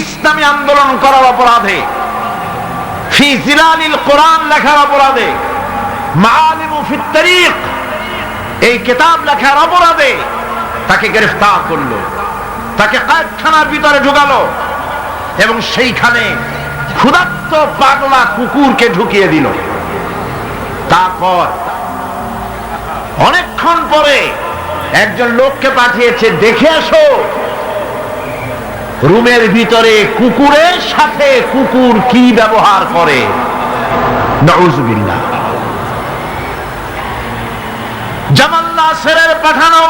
ইসলামী আন্দোলন করার অপরাধে কোরআন লেখার অপরাধে এই কিতাব লেখার অপরাধে তাকে গ্রেফতার করল, তাকে কারখানার ভিতরে ঢুকালো এবং সেইখানে ক্ষুধার্ত পাগলা কুকুরকে ঢুকিয়ে দিল। তারপর অনেকক্ষণ পরে একজন লোককে পাঠিয়েছে, দেখে আসো রুমের ভিতরে কুকুরের সাথে কুকুর কি ব্যবহার করে? পাঠানো।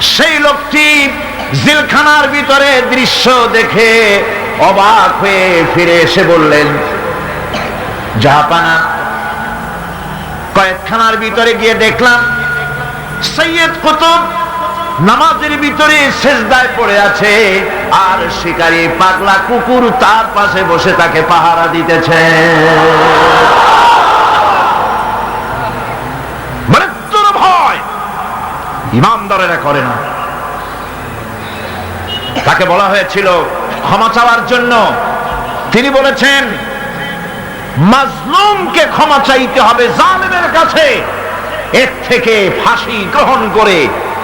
সেই লোকটি জিলখানার ভিতরে দৃশ্য দেখে অবাক হয়ে ফিরে এসে বললেন জাহাপানা কয়েকখানার ভিতরে গিয়ে দেখলাম, সৈয়দ কুতুব নামাজের ভিতরে শেষদায় পড়ে আছে, আর শিকারী পাগলা কুকুর তার পাশে বসে তাকে পাহারা দিতেছে। তাকে বলা হয়েছিল, ক্ষমা চাওয়ার জন্য। তিনি বলেছেন, মাজলুমকে ক্ষমা চাইতে হবে জালেমের কাছে। এর থেকে ফাঁসি গ্রহণ করে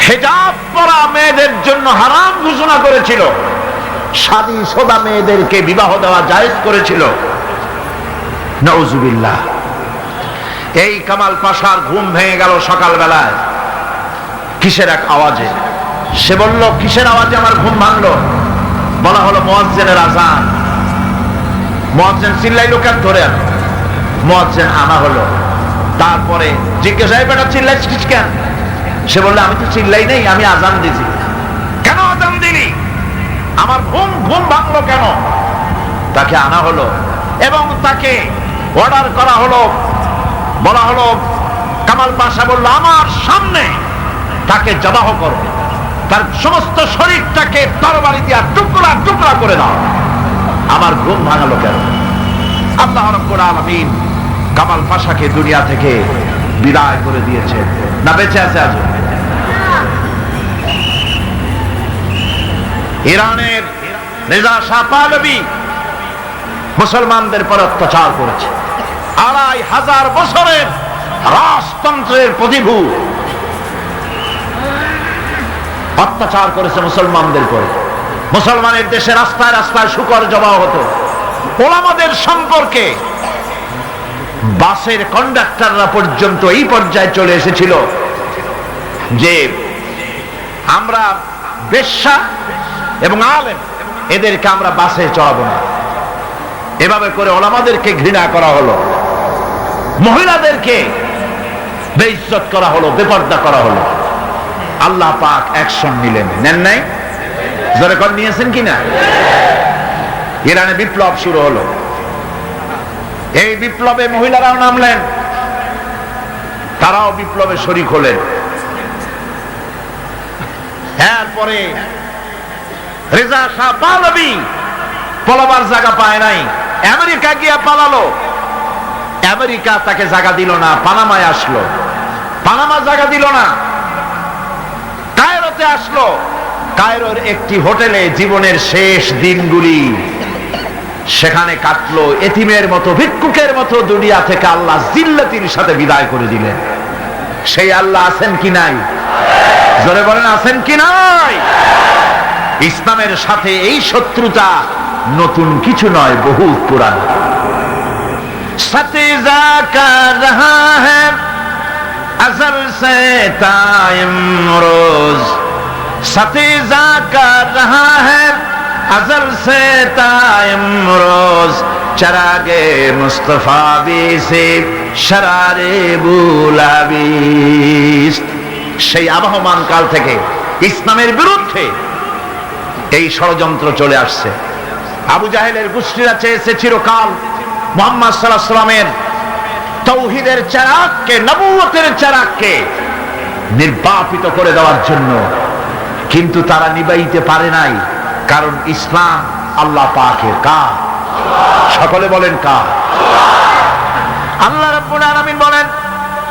হেজাব পরা মেয়েদের জন্য হারাম ঘোষণা করেছিল। সাদী সোদা মেয়েদেরকে বিবাহ দেওয়া জায়েজ করেছিল। নওজুবিল্লাহ এই কামাল পাশার ঘুম ভেঙে গেল সকালবেলায়। কিসের এক আওয়াজে? সে বলল, কিসের আওয়াজে আমার ঘুম ভাঙলো? বলা হলো, মোয়াজ্জেনের আজান। মোয়াজ্জেন চিল্লাই লোকের ধরে আনো আনা হলো। তারপরে জিজ্ঞাসা বেটা, চিল্লাইছিস কেন? সে বলল আমি তো চিল্লাই নেই আমি আজান দিছি। কেন আজান দিলি আমার ঘুম ঘুম ভাঙলো কেন? তাকে আনা হলো। এবং তাকে অর্ডার করা হলো বলা হলো কামাল পাশা বলল আমার সামনে তাকে জবাহ করো। তার সমস্ত শরীরটাকে তরবারি দিয়া টুকরা টুকরা করে দাও। আমার ঘুম ভাঙালো কেন? আল্লাহ রব্বুল আলামিন কামাল পাশাকে দুনিয়া থেকে বিদায় করে দিয়েছে না বেঁচে আছে আজ ইরানের রেজা শাহ পাহলভী মুসলমানদের পর অত্যাচার করেছে। আড়াই হাজার বছরের রাজতন্ত্রের প্রতিভূ অত্যাচার করেছে মুসলমানদের পরে মুসলমানের দেশে রাস্তায় রাস্তায় শুকর জমা হতো। ওলামাদের সম্পর্কে বাসের কন্ডাক্টররা পর্যন্ত এই পর্যায়ে চলে এসেছিল যে আমরা বেশ্যা এবং আলেম, এদেরকে আমরা বাসে চড়াবো না। এভাবে করে ওলামাদেরকে ঘৃণা করা হলো। মহিলাদেরকে বেইজ্জত করা হলো, বেপর্দা করা হলো। আল্লাহ পাক অ্যাকশন নিলেন। নেন নাই? জোরে কর নিয়েছেন কিনা ইরানে বিপ্লব শুরু হলো। এই বিপ্লবে মহিলারাও নামলেন। তারাও বিপ্লবে শরিক হলেন। এরপরে রেজা শাহ পালবি পলাবার জায়গা পায় নাই। আমেরিকা গিয়া পালালো। আমেরিকা তাকে জায়গা দিল না, পানামায় আসলো। পানামা জায়গা দিল না। কায়রোতে আসলো। কায়রোর একটি হোটেলে জীবনের শেষ দিনগুলি সেখানে কাটলো। এতিমের মতো, ভিক্ষুকের মতো দুনিয়া থেকে আল্লাহ জিল্লাতির সাথে বিদায় করে দিলেন। সেই আল্লাহ আছেন কি নাই? জোরে বলেন, আছেন কি নাই? ইসলামের সাথে এই শত্রুতা নতুন কিছু নয় বহু পুরান সতেজা কর রহা হ্যাঁ अजल से कायम रोज सतीजा कर रहा है अजल से कायम रोज चरागे मुस्तफा भी से शरारे বুলাবিস সেই আবহমান কাল থেকে ইসলামের বিরুদ্ধে এই ষড়যন্ত্র চলে আসছে। আবু জাহেলের গোষ্ঠীরা চেয়েছে চিরকাল মোহাম্মদ সাল্লামের তৌহিদের চারাককে নবুয়তের চারাককে নির্বাপিত করে দেওয়ার জন্য। কিন্তু তারা নিবাইতে পারে নাই, কারণ ইসলাম আল্লাহ পাকের কার সকলে বলেন কার? আল্লাহ রাব্বুল আলামিন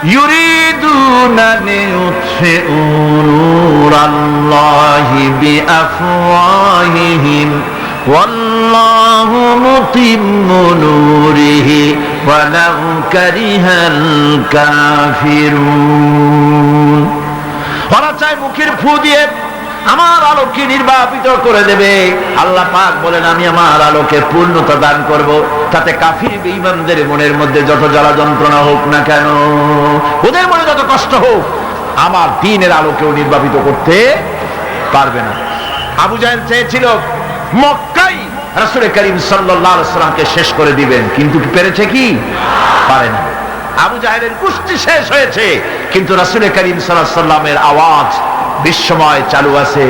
বলেন ইউরিদুনা লিউতফিউ নূরাল্লাহি বিআফওয়াহিহিম والله متم نوره ولو كره الكافرون ওরা চায় মুখের ফু দিয়ে আমার আলোকে নির্বাপিত করে দেবে। আল্লাহ পাক বলেন, আমি আমার আলোকে পূর্ণতা দান করব। তাতে কাফির বেঈমানদের মনের মধ্যে যত জ্বালা যন্ত্রণা হোক না কেন, ওদের মনে যত কষ্ট হোক, আমার দিনের আলোকেও নির্বাপিত করতে পারবে না। আবু জাহেল চেয়েছিল, মক্কাই রাসূল করিম সাল্লামকে শেষ করে দিবেন। কিন্তু পেরেছে কি? পারে না। আবু জাহেলের কুস্তি শেষ হয়েছে, কিন্তু রাসূল করিম সাল্লাহ সাল্লামের আওয়াজ বিশ্বময় চালু আছে।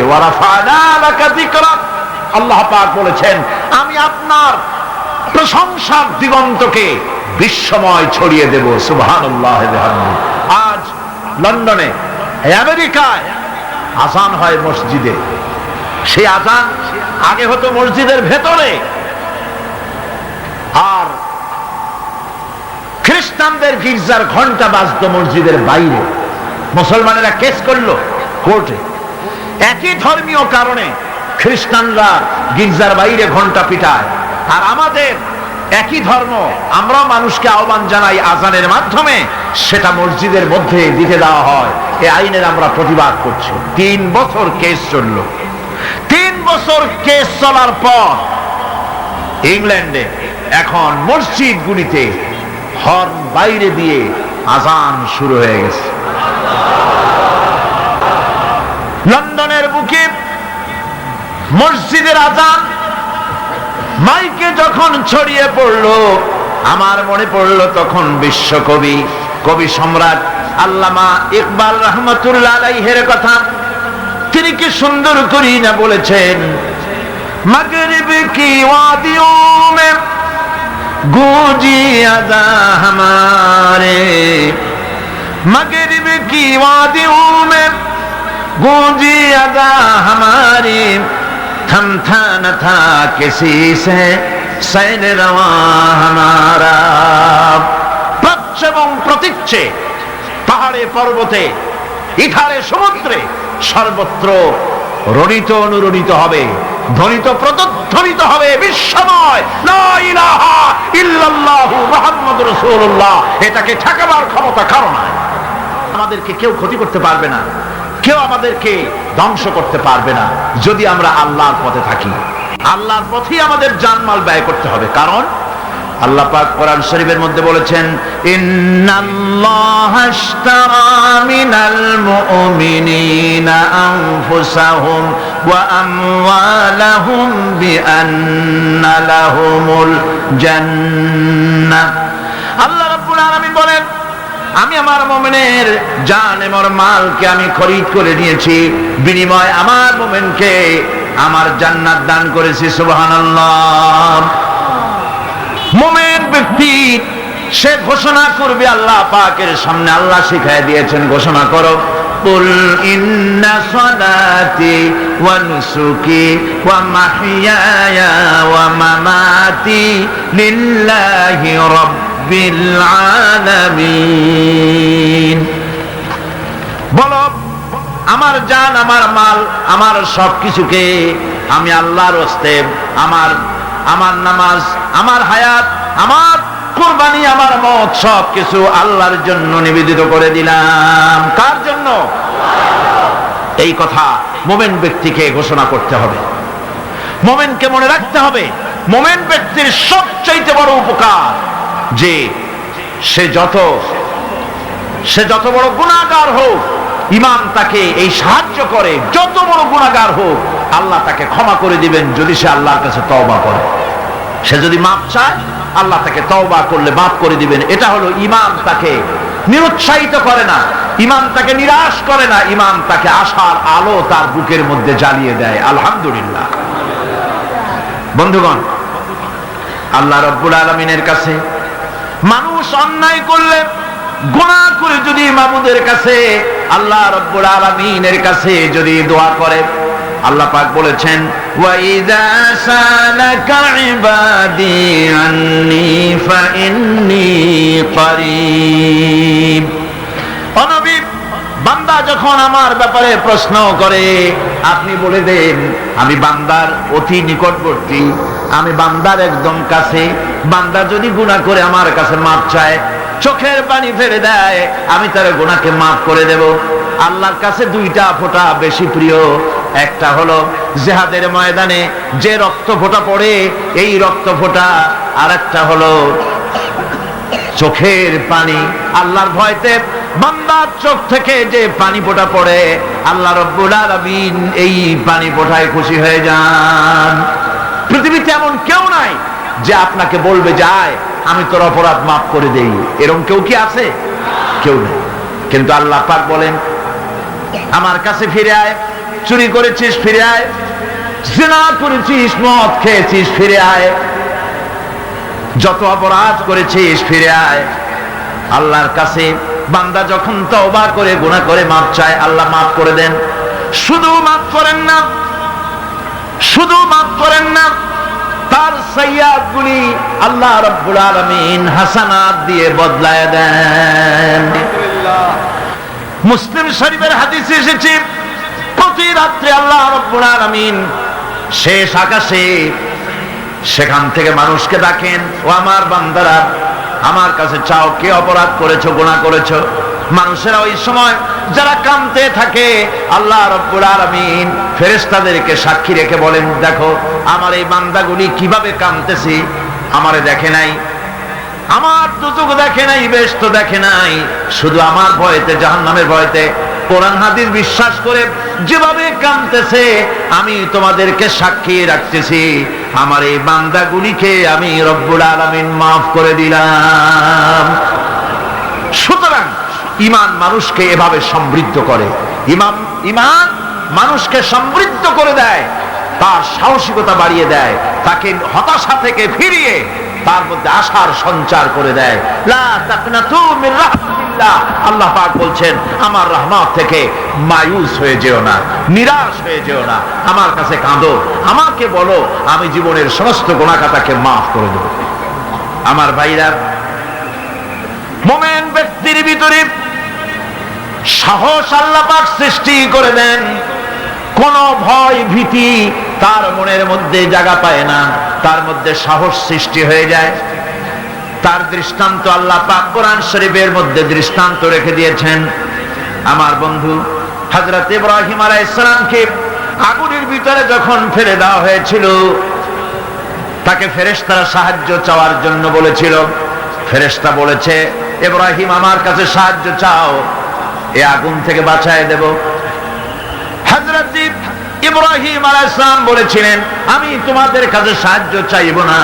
আল্লাহ পাক বলেছেন, আমি আপনার প্রশংসার দিগন্তকে বিশ্বময় ছড়িয়ে দেব। সুবহানাল্লাহ আজ লন্ডনে আমেরিকায় আজান হয় মসজিদে। সেই আজান আগে হতো মসজিদের ভেতরে। আর খ্রিস্টানদের গির্জার ঘণ্টা বাজতো মসজিদের বাইরে। মুসলমানেরা কেস করল। কোর্টে। একই ধর্মীয় কারণে খ্রিস্টানরা গির্জার বাইরে ঘণ্টা পিটায়। আর আমাদের একই ধর্ম, আমরা মানুষকে আহ্বান জানাই আজানের মাধ্যমে, সেটা মসজিদের মধ্যে দিতে দেওয়া হয়। এই আইনের আমরা প্রতিবাদ করছি। তিন বছর কেস চলল। তিন বছর কেস চলার পর ইংল্যান্ডে এখন মসজিদগুলিতে হর্ন বাইরে দিয়ে আজান শুরু হয়ে গেছে। মসজিদের আজান। মাইকে যখন ছড়িয়ে পড়ল, আমার মনে পড়ল তখন বিশ্বকবি, কবি সম্রাট আল্লামা ইকবাল রহমতুল্লাহ আলাইহের কথা। তিনি কি সুন্দর করি না বলেছেন, মগরিব কি ওয়াদিও মে গুজিয়া যা হামারে। মগরিব কি ওয়াদিও মে গুজিয়া যা হামারে। थम था न था किसी से सैन रवा हमारा প্রচ্ছ এবং প্রতীচ্ছে পাহাড়ে পর্বতে ইথারে সমুদ্রে সর্বত্র রণিত অনুরণিত হবে ধ্বনিত প্রতিধ্বনিত হবে বিশ্বময় লা ইলাহা ইল্লাল্লাহু মুহাম্মাদুর রাসূলুল্লাহ এটাকে ঠেকাবার ক্ষমতা কারো নাই আমাদেরকে কেউ ক্ষতি করতে পারবে না কেউ আমাদেরকে ধ্বংস করতে পারবে না, যদি আমরা আল্লাহর পথে থাকি। আল্লাহর পথেই আমাদের জানমাল ব্যয় করতে হবে। কারণ আল্লাহ পাক কোরআন শরীফের মধ্যে বলেছেন, ইন্নাল্লাহা আশতারা মিনাল মুমিনিনা আনফুসাহুম ওয়া আমওয়ালাহুম বিআন্না লাহুমুল জান্নাহ। আল্লাহ রাব্বুল আলামিন বলেন আমি আমার মোমেনের জান আমার মালকে আমি খরিদ করে নিয়েছি বিনিময় আমার মোমেনকে আমার জান্নাত দান করেছি সুবহানাল্লাহ মোমেন ব্যক্তি সে ঘোষণা করবে আল্লাহ পাকের সামনে আল্লাহ শিখায় দিয়েছেন ঘোষণা করো قل إن صلاتي ونسكي ومحياي ومماتي لله رب বলো, আমার জান, আমার মাল, আমার সব কিছুকে আমি আল্লাহর হস্তে আমার আমার নামাজ, আমার হায়াত, আমার কোরবানি, আমার মত সব কিছু আল্লাহর জন্য নিবেদিত করে দিলাম। কার জন্য? এই কথা মোমেন ব্যক্তিকে ঘোষণা করতে হবে। মোমেনকে মনে রাখতে হবে, মোমেন ব্যক্তির সবচাইতে বড় উপকার যে সে যত সে যত বড় গুণাগার হোক, ইমাম তাকে এই সাহায্য করে, যত বড় গুণাগার হোক, আল্লাহ তাকে ক্ষমা করে দিবেন যদি সে আল্লাহর কাছে তওবা করে। সে যদি মাপ চায়, আল্লাহ তাকে তওবা করলে মাফ করে দিবেন। এটা হলো ইমাম তাকে নিরুৎসাহিত করে না, ইমাম তাকে নিরাশ করে না, ইমাম তাকে আশার আলো তার বুকের মধ্যে জ্বালিয়ে দেয়। আলহামদুলিল্লাহ। বন্ধুগণ, আল্লাহ রব্বুল আলমিনের কাছে মানুষ অন্যায় করলে গুণা করে যদি মামুদের কাছে, আল্লাহ রব্বুল আলমিনের কাছে যদি দোয়া করে, আল্লাহ পাক বলেছেন ওয়াইদা বান্দা যখন আমার ব্যাপারে প্রশ্ন করে, আপনি বলে দেন, আমি বান্দার অতি নিকটবর্তী, আমি বান্দার একদম কাছে, বান্দা যদি গুণা করে আমার কাছে মাপ চায়, চোখের পানি ফেলে দেয়, আমি তার গুণাকে মাফ করে দেব। আল্লাহর কাছে দুইটা ফোঁটা বেশি প্রিয়। একটা হলো জেহাদের ময়দানে যে রক্ত ফোঁটা পড়ে, এই রক্ত ফোঁটা। আর একটা হলো চোখের পানি। আল্লাহর ভয়তে বান্দার চোখ থেকে যে পানি ফোঁটা পড়ে, আল্লাহ রব্বুল এই পানি ফোঁটায় খুশি হয়ে যান। পৃথিবীতে এমন কেউ নাই যে আপনাকে বলবে, যায়, আমি তোর অপরাধ মাফ করে দেই। এরকম কেউ কি আছে? কেউ নেই। কিন্তু আল্লাহ পাক বলেন, আমার কাছে ফিরে আয়, চুরি করেছিস, ফিরে আয়, জিনা করেছিস, মদ খেয়েছিস, ফিরে আয়, যত অপরাধ করেছিস, ফিরে আয়। আল্লাহর কাছে বান্দা যখন তওবা করে, গুনাহ করে মাপ চায়, আল্লাহ মাফ করে দেন। শুধু মাফ করেন না, শুধু মাফ করেন না, তার সৈয়াদ গুলি আল্লাহ রব্বুল আলামিন হাসানাত দিয়ে বদলায় দেন। মুসলিম শরীফের হাদিসে এসেছে, প্রতি রাত্রে আল্লাহ রব্বুল আলামিন শেষ আকাশে সেখান থেকে মানুষকে ডাকেন, ও আমার বান্দারা আমার কাছে চাও, কে অপরাধ করেছ গুণা করেছ? মানুষেরা ওই সময় যারা কামতে থাকে, আল্লাহ রব্বুল আলামিন ফেরেশতাদেরকে সাক্ষী রেখে বলেন, দেখো, আমার এই বান্দাগুলি কীভাবে কামতেছি আমারে দেখে নাই। আমার দুচোখ দেখে নাই, বেশ তো দেখে নাই। শুধু আমার ভয়তে, জাহান্নামের ভয়েতে। কোরআন, হাদিস বিশ্বাস করে যেভাবে কামতেছে আমি তোমাদেরকে সাক্ষী রাখতেছি। আমার এই বান্দাগুলিকে আমি রব্বুল আলামিন মাফ করে দিলাম। সুতরাং ইমান মানুষকে এভাবে সমৃদ্ধ করে। ইমাম ইমান মানুষকে সমৃদ্ধ করে দেয়, তার সাহসিকতা বাড়িয়ে দেয়, তাকে হতাশা থেকে ফিরিয়ে তার মধ্যে আশার সঞ্চার করে দেয়। লা তাকনাতু আল্লাহ পাক বলছেন, আমার রহমত থেকে মায়ুস হয়ে যেও না, নিরাশ হয়ে যেও না, আমার কাছে কাঁদো, আমাকে বলো, আমি জীবনের সমস্ত গোনাকাটাকে মাফ করে দেব। আমার ভাইরা, মোমেন ব্যক্তির ভিতরে সাহস আল্লাহ পাক সৃষ্টি করে দেন। কোন ভয় ভীতি তার মনের মধ্যে জায়গা পায় না, তার মধ্যে সাহস সৃষ্টি হয়ে যায়। তার দৃষ্টান্ত আল্লাহ পাক কোরআন শরীফের মধ্যে দৃষ্টান্ত রেখে দিয়েছেন। আমার বন্ধু, হযরত ইব্রাহিম আলাইহিস সালামকে আগুনের ভিতরে যখন ফেলে দেওয়া হয়েছিল, তাকে ফেরেশতারা সাহায্য চাওয়ার জন্য বলেছিল। ফেরেশতা বলেছে, ইব্রাহিম, আমার কাছে সাহায্য চাও, এ আগুন থেকে বাঁচায় দেব। হযরত ইব্রাহিম আলাইহিস সালাম বলেছিলেন, আমি তোমাদের কাছে সাহায্য চাইব না।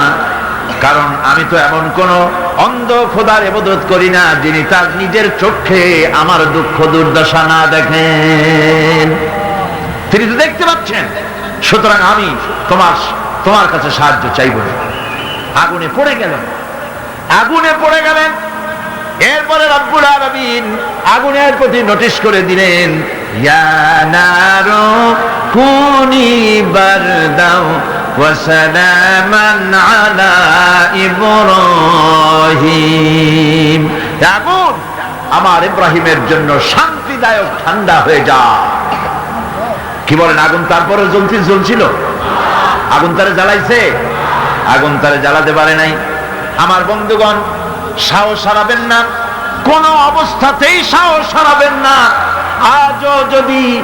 কারণ আমি তো এমন কোন অন্ধ খোদার এবাদত করি না, যিনি তার নিজের চোখে আমার দুঃখ দুর্দশা না দেখেন। তিনি তো দেখতে পাচ্ছেন। সুতরাং আমি তোমার তোমার কাছে সাহায্য চাইব না। আগুনে পড়ে গেলেন। আগুনে পড়ে গেলেন। এরপরে রব্বুল আলামিন আগুনের প্রতি নোটিশ করে দিলেন, ইয়া নারু কুনি বারদাও ইব্রাহিম আগুন আমার ইব্রাহিমের জন্য শান্তিদায়ক ঠান্ডা হয়ে যা। কি বলেন, আগুন তারপরে জ্বলতে জ্বলছিল? আগুন তারে জ্বালাইছে? আগুন তারে জ্বালাতে পারে নাই। আমার বন্ধুগণ, সাহস হারাবেন না। কোন অবস্থাতেই সাহস হারাবেন না। আজও যদি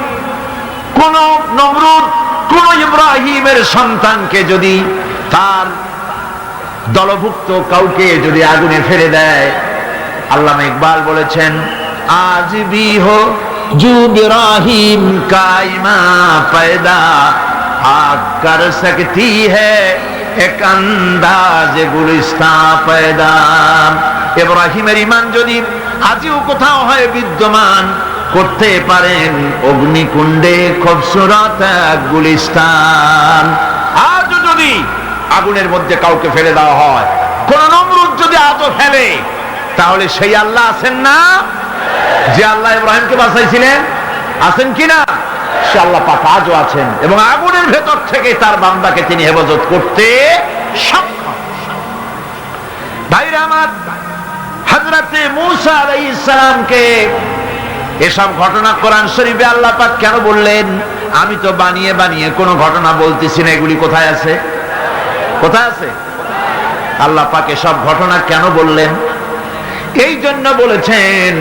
কোন নমরুদ কোন ইব্রাহিমের সন্তানকে যদি তার দলভুক্ত কাউকে যদি আগুনে ফেলে দেয় আল্লাহ ইকবাল বলেছেন, আজ বিহ জুবরাহিম কাইমা পায়দা আকার কর সকতি হ্যাক আন্দাজ গুলিস্তা ইমান যদি আজিও কোথাও হয় বিদ্যমান করতে পারেন অগ্নিকুণ্ডে খুবসুরত গুলিস্তান। আজ যদি আগুনের মধ্যে কাউকে ফেলে দেওয়া হয়, কোন নমরুদ যদি আজও ফেলে, তাহলে সেই আল্লাহ আছেন না? যে আল্লাহ ইব্রাহিমকে বাঁচাইছিলেন, আছেন কিনা সে আল্লাহ পাক আজও আছেন এবং আগুনের ভেতর থেকে তার বান্দাকে তিনি হেফাজত করতে সক্ষম। ভাইরা আমার মুসা আলাইহিস এসব ঘটনা কোরআন শরীফে আল্লাহ পাক কেন বললেন? আমি তো বানিয়ে বানিয়ে কোনো ঘটনা বলতেছি না, এগুলি কোথায় আছে? কোথায় আছে? আল্লাহ পাক এসব ঘটনা কেন বললেন? এই জন্য বলেছেন,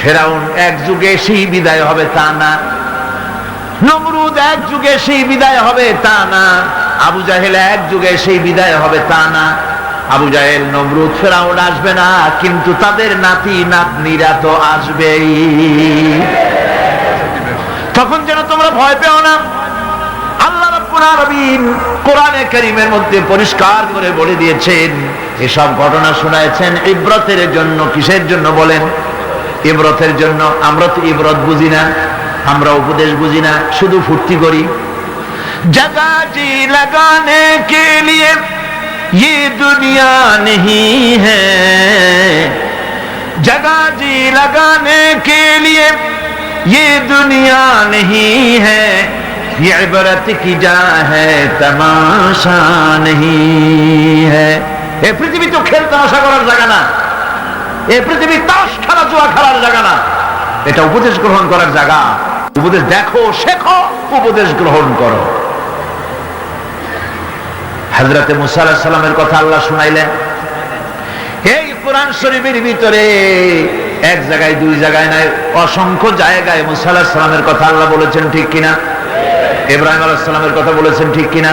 ফেরাউন এক যুগে সেই বিদায় হবে তা না, নমরুদ এক যুগে সেই বিদায় হবে তা না, আবু জাহেল এক যুগে সেই বিদায় হবে তা না আবু জাহেল, নমরুদ, ফেরাউন আসবে না, কিন্তু তাদের নাতি, নাতনিরা তো আসবেই। তখন যেন তোমরা ভয় পেও না। আল্লাহ কোরআনে মধ্যে পরিষ্কার করে বলে দিয়েছেন, এসব ঘটনা শোনায়েছেন ইব্রতের জন্য, কিসের জন্য বলেন? ইব্রতের জন্য, আমরা তো ইব্রত বুঝি না, আমরা উপদেশ বুঝি না, শুধু ফুর্তি করি। জাগা লাগানে কে یہ دنیا نہیں ہے جگہ جی لگانے کے لیے یہ دنیا نہیں ہے یہ عبرت کی جا ہے تماشا نہیں ہے এ পৃথিবী তো খেল তামাশা করার জায়গা না এ পৃথিবী তাস খেলা জুয়া খেলার জায়গা না এটা উপদেশ গ্রহণ করার জায়গা। উপদেশ দেখো, শেখো, উপদেশ গ্রহণ করো। হাজরাতে মুসা আলাহিস সালামের কথা আল্লাহ শুনাইলেন। এই কোরআন শরীফের ভিতরে এক জায়গায়, দুই জায়গায় নাই অসংখ্য জায়গায় মুসা আলাহিস সালামের কথা আল্লাহ বলেছেন, ঠিক কিনা? ইব্রাহিম আলাইহিস সালামের কথা বলেছেন, ঠিক কিনা?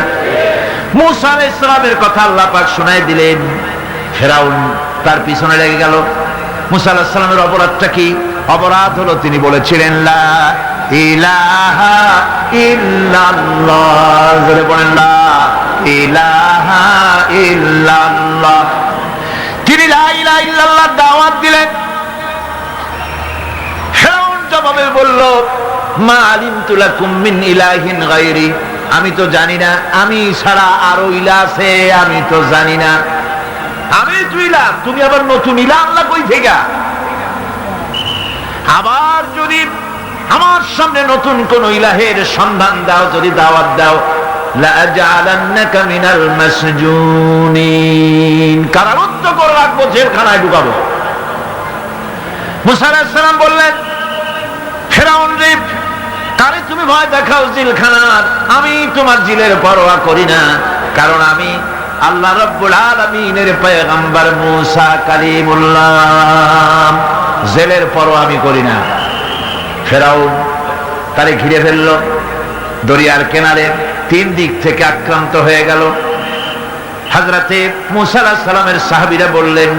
মুসা সালামের কথা আল্লাহ পাক শোনাই দিলেন। ফেরাউন তার পিছনে লেগে গেল। মুসা সালামের অপরাধটা কি? অপরাধ হলো তিনি বলেছিলেন, লা ইলাহা ইল্লাল্লাহ। বলেন, লা তিনি দাওয়াত দিলেন। জবাবে বলল, মা আলিমতু লাকুম মিন ইলাহিন আমি তো জানি না, আমি ছাড়া আরও ইলা আছে, আমি তো জানি না। আমি ইলা তুমি আবার নতুন ইলা আল্লাহ কই থেকে? আবার যদি আমার সামনে নতুন কোন ইলাহের সন্ধান দাও, যদি দাওয়াত দাও কারারুদ্ধ করে রাখব ঢুকাবো। বললেন, ফেরাউন রে কারে তুমি ভয় দেখাও জিলখানার। আমি তোমার জিলের পরোয়া করি না, কারণ আমি আল্লাহ রব্বুল আলামিনের পয়গম্বর মুসা কালিমুল্লাহ। জেলের পরোয়া আমি করি না। ফেরাউন তারে ঘিরে ফেলল, দরিয়ার কিনারে তিন দিক থেকে আক্রান্ত হয়ে গেল। হাজরাতে মুসা আলাইহিস সালামের সাহাবীরা বললেন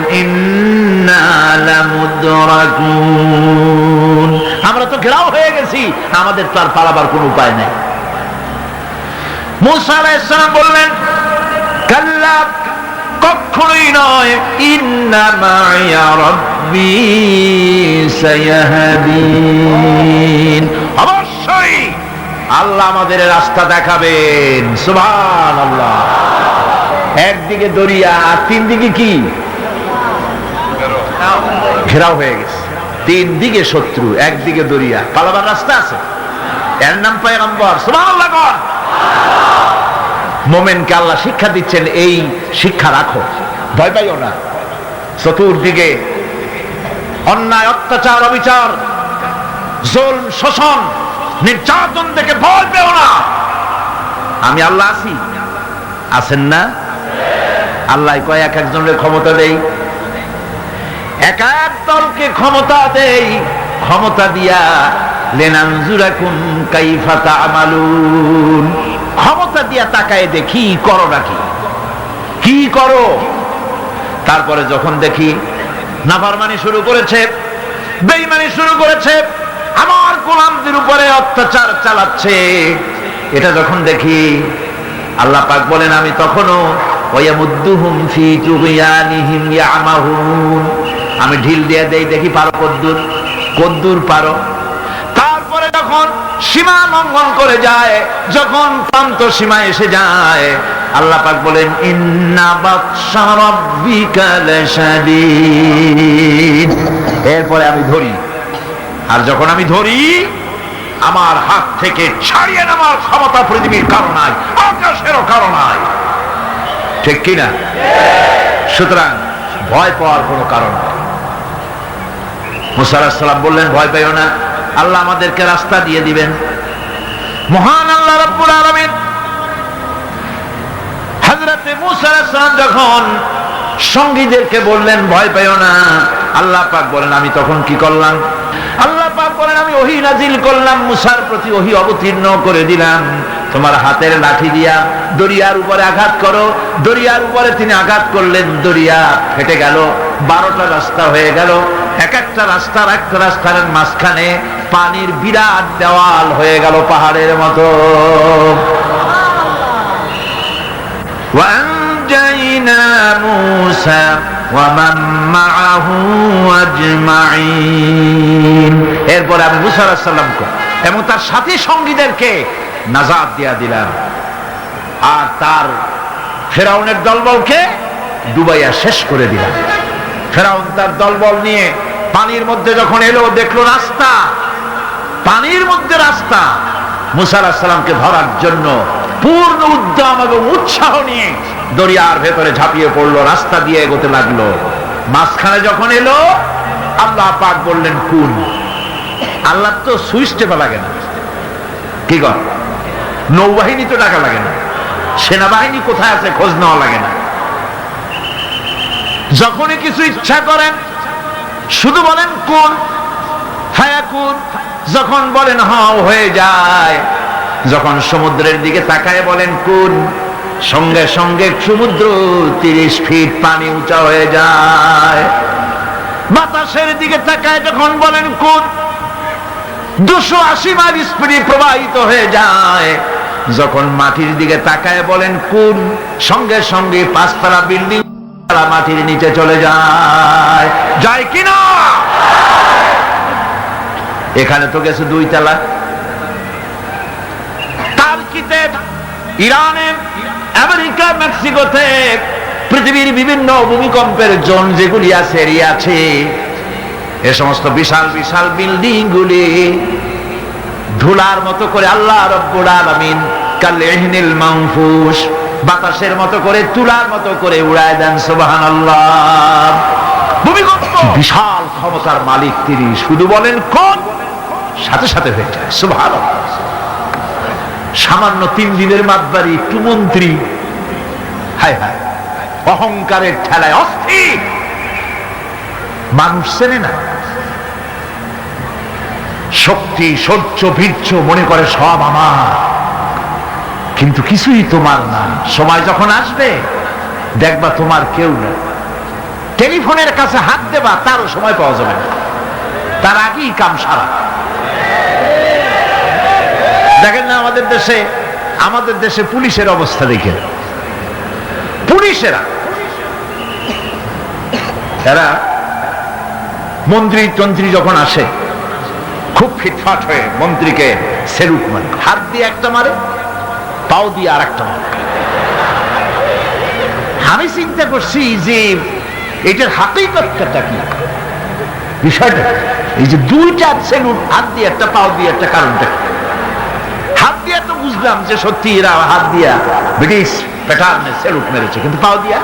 আমরা তো ঘেরাও হয়ে গেছি, আমাদের তো আর পালাবার কোনো উপায় নাই। মুসা বললেন, কাল্লা কখনোই নয় অবশ্যই আল্লাহ আমাদের রাস্তা দেখাবেন। সুবহানাল্লাহ। একদিকে দরিয়া, আর তিন দিকে কি? ঘেরাও হয়ে গেছে। তিন দিকে শত্রু, একদিকে দরিয়া। পালাবার রাস্তা আছে? এর নাম পয়গম্বর। সুবহানাল্লাহ কর। মোমেনকে আল্লাহ শিক্ষা দিচ্ছেন, এই শিক্ষা রাখো। ভয় পাইও না। চতুর্দিকে অন্যায়, অত্যাচার, অবিচার জোল শোষণ নির্যাতন থেকে ভয় পেও না। আমি আল্লাহ আছি। আছেন না? আল্লাহ কয় এক একজনের ক্ষমতা দেই। এক এক দলকে ক্ষমতা দেই। ক্ষমতা দিয়া, লেনানজুরাকুম কাইফা তামালুন। ক্ষমতা দিয়া তাকায় দেখি, করো নাকি? কি করো? তারপরে যখন দেখি, নাফারমানি শুরু করেছে বেইমানি শুরু করেছে আমার গোলামদের উপরে অত্যাচার চালাচ্ছে। এটা যখন দেখি, আল্লাহ পাক বলেন, আমি তখনও আমি ঢিল দিয়ে দেই, দেখি পারো কদ্দুর কদ্দুর পারো। তারপরে যখন সীমা লঙ্ঘন করে যায়, যখন প্রান্ত সীমা এসে যায়, আল্লাহ পাক বলেন এরপরে আমি ধরি। আর যখন আমি ধরি, আমার হাত থেকে ছাড়িয়ে নেওয়ার ক্ষমতা পৃথিবীর কারণ নাই, আকাশেরও কারণ নাই। ঠিক কিনা সুতরাং ভয় পাওয়ার কোনো কারণ নেই। মুসাল্লাম বললেন, ভয় পাইও না, আল্লাহ আমাদেরকে রাস্তা দিয়ে দিবেন। মহান আল্লাহ রব্বুল আলামিন হযরতে মুসা আলাইহিস সালাম যখন সঙ্গীদেরকে বললেন, ভয় পাইও না, আল্লাহ পাক বলেন, আমি তখন কি করলাম? আল্লাহ পাক বলেন, আমি ওহী নাজিল করলাম, মুসার প্রতি ওহী অবতীর্ণ করে দিলাম। তোমার হাতের লাঠি দিয়া দরিয়ার উপরে আঘাত করো। দরিয়ার উপরে তিনি আঘাত করলেন, দরিয়া ফেটে গেল, বারোটা রাস্তা হয়ে গেল। এক একটা রাস্তার একটা রাস্তার মাঝখানে পানির বিরাট দেওয়াল হয়ে গেল পাহাড়ের মতো। وأنجينا موسى ومن معه أجمعين এরপর আমি মুসা আলাইহিস সালামকে এবং তার সাথী সঙ্গীদেরকে নাজাত দিয়া দিলাম আর তার ফেরাউনের দলবলকে ডুবাইয়া শেষ করে দিলাম ফেরাউন তার দলবল নিয়ে পানির মধ্যে যখন এলো দেখলো রাস্তা পানির মধ্যে রাস্তা মুসা আলাহিস সালামকে ধরার জন্য পূর্ণ উদ্যম এবং উৎসাহ নিয়ে দরিয়ার ভেতরে ঝাঁপিয়ে পড়ল, রাস্তা দিয়ে এগোতে লাগল। মাঝখানে যখন এলো, আল্লাহ পাক বললেন কোন আল্লাহ তো সুইচ টেপা লাগে না। কি কর নৌবাহিনী তো টাকা লাগে না। সেনাবাহিনী কোথায় আছে খোঁজ নেওয়া লাগে না। যখনই কিছু ইচ্ছা করেন, শুধু বলেন কোন ফায়াকুন যখন বলেন হাও হয়ে যায়। যখন সমুদ্রের দিকে তাকায় বলেন, কোন? সঙ্গে সঙ্গে সমুদ্র তিরিশ ফিট পানি উঁচা হয়ে যায়। বাতাসের দিকে তাকায় যখন বলেন, কোন? দুশো আশি মাইল স্পিডে প্রবাহিত হয়ে যায়। যখন মাটির দিকে তাকায় বলেন, কোন? সঙ্গে সঙ্গে পাঁচতলা বিল্ডিং মাটির নিচে চলে যায়। যায় কিনা? এখানে তো গেছে দুই তালা। ইরানে আমেরিকা, মেক্সিকোতে পৃথিবীর বিভিন্ন ভূমিকম্পের জোন যেগুলি আছে আছে। এ সমস্ত বিশাল বিশাল বিল্ডিং গুলি ধুলার মতো করে আল্লাহ রব্বুল আলামিন বাতাসের মতো করে তুলার মতো করে উড়ায় দেন ভূমিকম্প! বিশাল ক্ষমতার মালিক তিনি। শুধু বলেন কোন? সাথে সাথে হয়ে যায়, সুবহানাল্লাহ। সামান্য তিন দিনের মাতবাড়ি একটু মন্ত্রী। হায় হায়, অহংকারের ঠেলায় অস্থির। মানুষ চেনে না। শক্তি সহ্য বীর্য মনে করে সব আমার। কিন্তু কিছুই তোমার না। সময় যখন আসবে, দেখবা তোমার কেউ না টেলিফোনের কাছে হাত দেবা, তারও সময় পাওয়া যাবে না। তার আগেই কাম সারা। আমাদের দেশে আমাদের দেশে পুলিশের অবস্থা দেখে। পুলিশেরা এরা মন্ত্রী তন্ত্রী যখন আসে, খুব ফিটফাট হয়ে মন্ত্রীকে সেলুট মারে। হাত দিয়ে একটা মারে, পাও দিয়ে আর একটা মারে। আমি চিন্তা করছি যে এটার হাতেই কথাটা কি? বিষয়টা এই যে দুইটা সেলুট, হাত দিয়ে একটা, পাও দিয়ে একটা, কারণটা কি? বুঝলাম যে সত্যি এরা হাত দিয়া ব্রিটিশ প্যাটার্নে সেলুট মেরেছে, কিন্তু পাও দিয়া?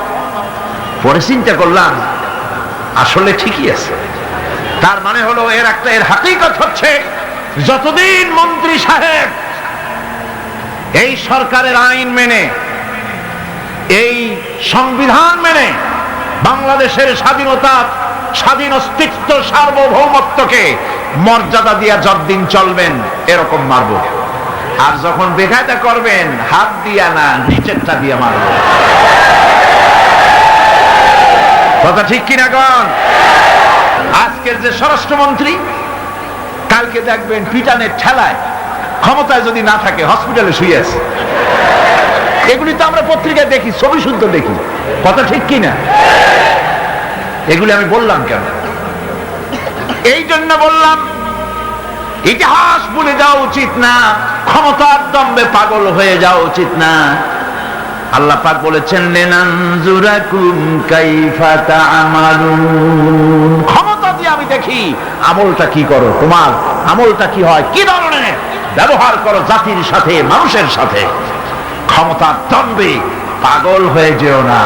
পরে চিন্তা করলাম, আসলে ঠিকই আছে। তার মানে হলো এর একটা, এর হাকিকত হচ্ছে, যতদিন মন্ত্রী সাহেব এই সরকারের আইন মেনে, এই সংবিধান মেনে বাংলাদেশের স্বাধীনতা, স্বাধীন অস্তিত্ব, সার্বভৌমত্বকে মর্যাদা দিয়া যতদিন চলবেন, এরকম মারব। আর যখন বেকায়দা করবেন, হাত দিয়া না, নিচেরটা দিয়ে মারব। কথা ঠিক কিনা গণ আজকের যে স্বরাষ্ট্রমন্ত্রী, কালকে দেখবেন পিটানের ঠেলায়, ক্ষমতায় যদি না থাকে হসপিটালে শুয়ে আছে। এগুলি তো আমরা পত্রিকায় দেখি, ছবি শুদ্ধ দেখি। কথা ঠিক কিনা? এগুলি আমি বললাম কেন? এই জন্য বললাম, ইতিহাস ভুলে যাওয়া উচিত না। ক্ষমতার দম্বে পাগল হয়ে যাওয়া উচিত না। আল্লাহ পাক বলেছেন ক্ষমতা দিয়ে আমি দেখি, আমলটা কি করো তোমার? আমলটা কি হয়? কি ধরনের? ব্যবহার করো জাতির সাথে, মানুষের সাথে। ক্ষমতার দম্বে পাগল হয়ে যেও না।